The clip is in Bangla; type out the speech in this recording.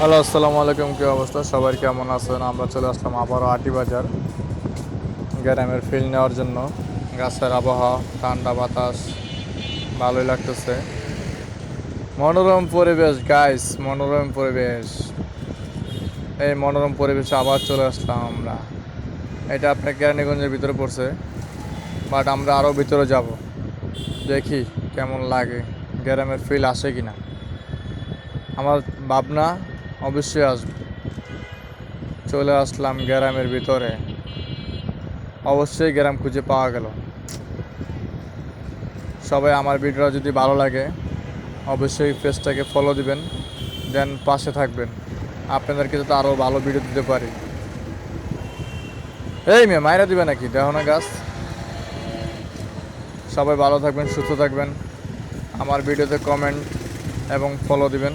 হ্যালো, আসসালামু আলাইকুম, কী অবস্থা? সবাই কেমন আছেন? আমরা চলে আসলাম আবারও আটি বাজার। গ্রামের ফিল নেওয়ার জন্য। গাছের আবহাওয়া, ঠান্ডা বাতাস, ভালোই লাগতেছে। মনোরম পরিবেশ গাইস মনোরম পরিবেশ। এই মনোরম পরিবেশে আবার চলে আসলাম আমরা। এটা আপনার কেরানীগঞ্জের ভিতরে পড়ছে বাট আমরা আরও ভিতরে যাব। দেখি কেমন লাগে, গ্রামের ফিল আসে কি না আমার ভাবনা অবশ্যই আসবে। চলে আসলাম গ্রামের ভিতরে। অবশ্যই গ্রাম খুঁজে পাওয়া গেল। সবাই আমার ভিডিওটা যদি ভালো লাগে, অবশ্যই পেজটাকে ফলো দিবেন দেন পাশে থাকবেন। আপনাদেরকে যাতে আরও ভালো ভিডিও দিতে পারি। এই মেয়ে মায়েরা দিবে নাকি? দেখো না গাছ। সবাই ভালো থাকবেন, সুস্থ থাকবেন। আমার ভিডিওতে কমেন্ট এবং ফলো দিবেন।